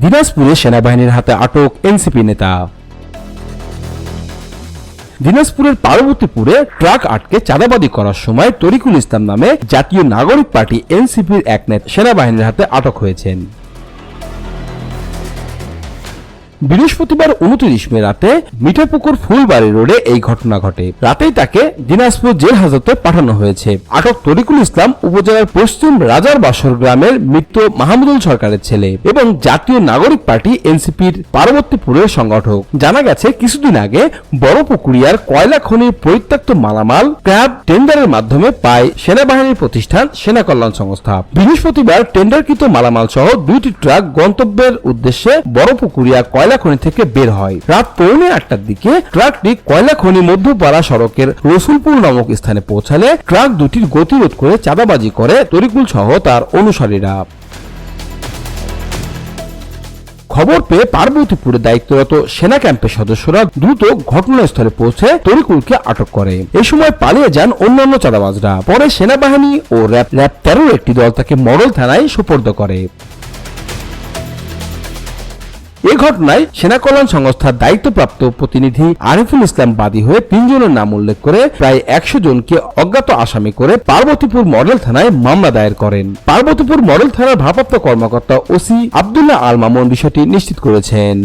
দিনাজপুরে সেনাবাহিনীর হাতে আটক এনসিপি নেতা। দিনাজপুরের পার্বতীপুরে ট্রাক আটকে চাঁদাবাদি করার সময় তরিকুল ইসলাম নামে জাতীয় নাগরিক পার্টি এনসিপির এক নেতা সেনাবাহিনীর হাতে আটক হয়েছেন। বৃহস্পতিবার উনত্রিশ মে রাতে মিঠাপুকুর ফুলবাড়ি রোডে এই ঘটনা ঘটে। রাতেই তাকে দিনাজপুর জেল হাজতে পাঠানো হয়েছে। আটক তরিকুল ইসলাম উপজেলার পশ্চিম রাজার বাসর গ্রামের মৃত মাহমুদুল সরকারের ছেলে এবং জাতীয় নাগরিক পার্টি এনসিপির পার্বতীপুরের সংগঠক। জানা গেছে, কিছুদিন আগে বড় পুকুরিয়ার কয়লা খনির পরিত্যক্ত মালামাল ক্র্যাব টেন্ডারের মাধ্যমে পায় সেনাবাহিনীর প্রতিষ্ঠান সেনা কল্যাণ সংস্থা। বৃহস্পতিবার টেন্ডারকৃত মালামাল সহ দুইটি ট্রাক গন্তব্যের উদ্দেশ্যে বড় পুকুরিয়া কয়লা খনি থেকে বের হয়। রাত পৌনে আটটার দিকে ট্রাকটি কয়লা খনি মধ্যপাড়া সড়কের রসুলপুর নামক স্থানে পৌঁছালে ট্রাক দুটির গতিরোধ করে চাঁদাবাজি করে তরিকুল সহ তার অনুসারীরা। খবর পেয়ে পার্বতীপুরে দায়িত্বরত সেনা ক্যাম্পের সদস্যরা দ্রুত ঘটনাস্থলে পৌঁছে তরিকুলকে আটক করে। এই সময় পালিয়ে যান অন্যান্য চাঁদাবাজরা। পরে সেনাবাহিনী ও র্যাব র্যাব তেরোর একটি দল তাকে মডেল থানায় সুপর্দ করে। এ ঘটনায় সেনা কল্যাণ সংস্থার দায়িত্বপ্রাপ্ত প্রতিনিধি আরিফুল ইসলাম বাদী হয়ে তিনজনের নাম উল্লেখ করে প্রায় একশো জনকে অজ্ঞাত আসামি করে পার্বতীপুর মডেল থানায় মামলা দায়ের করেন। পার্বতীপুর মডেল থানার ভারপ্রাপ্ত কর্মকর্তা ওসি আবদুল্লাহ আল মামুন বিষয়টি নিশ্চিত করেছেন।